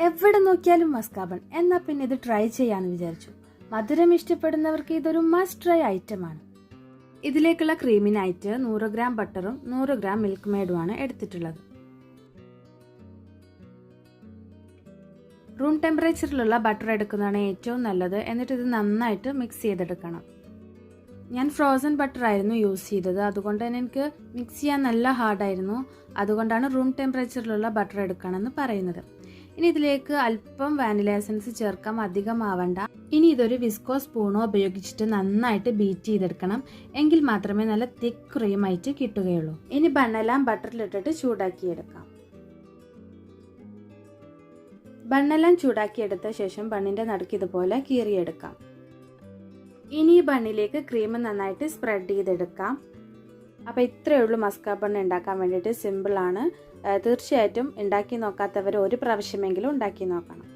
എവിടെ നോക്കിയാലും മസ്കാബൺ. എന്നാ പിന്നെ ഇത് ട്രൈ ചെയ്യാന്ന് വിചാരിച്ചു. മധുരം ഇഷ്ടപ്പെടുന്നവർക്ക് ഇതൊരു മസ്റ്റ് ട്രൈ ഐറ്റമാണ് ഇതിലേക്കുള്ള ക്രീമിനായിട്ട് നൂറ് ഗ്രാം ബട്ടറും നൂറ് ഗ്രാം മിൽക്ക് മെയ്ഡുമാണ് എടുത്തിട്ടുള്ളത്. റൂം ടെമ്പറേച്ചറിലുള്ള ബട്ടർ എടുക്കുന്നതാണ് ഏറ്റവും നല്ലത്. എന്നിട്ട് ഇത് നന്നായിട്ട് മിക്സ് ചെയ്തെടുക്കണം. ഞാൻ ഫ്രോസൺ ബട്ടർ ആയിരുന്നു യൂസ് ചെയ്തത്. അതുകൊണ്ട് തന്നെ എനിക്ക് മിക്സ് ചെയ്യാൻ നല്ല ഹാർഡായിരുന്നു അതുകൊണ്ടാണ് റൂം ടെമ്പറേച്ചറിലുള്ള ബട്ടർ എടുക്കണമെന്ന് പറയുന്നത്. ഇനി ഇതിലേക്ക് അല്പം വാനില എസൻസ് ചേർക്കാം. അധികം ആവണ്ട ഇനി ഇതൊരു വിസ്കോ സ്പൂണോ ഉപയോഗിച്ചിട്ട് നന്നായിട്ട് ബീറ്റ് ചെയ്തെടുക്കണം. എങ്കിൽ മാത്രമേ നല്ല തിക്ക് ക്രീമായിട്ട് കിട്ടുകയുള്ളൂ. ഇനി ബണ്ണെല്ലാം ബട്ടറിലിട്ടിട്ട് ചൂടാക്കിയെടുക്കാം. ബണ്ണെല്ലാം ചൂടാക്കിയെടുത്ത ശേഷം ബണ്ണിന്റെ നടുക്ക് ഇതുപോലെ കീറിയെടുക്കാം. ഇനി ഈ ബണ്ണിലേക്ക് ക്രീം നന്നായിട്ട് സ്പ്രെഡ് ചെയ്തെടുക്കാം. അപ്പോൾ ഇത്രയേ ഉള്ളൂ മസ്കാബണ് ഉണ്ടാക്കാൻ വേണ്ടിയിട്ട് സിമ്പിളാണ്. തീർച്ചയായിട്ടും ഉണ്ടാക്കി നോക്കാത്തവർ ഒരു പ്രാവശ്യമെങ്കിലും ഉണ്ടാക്കി നോക്കണം.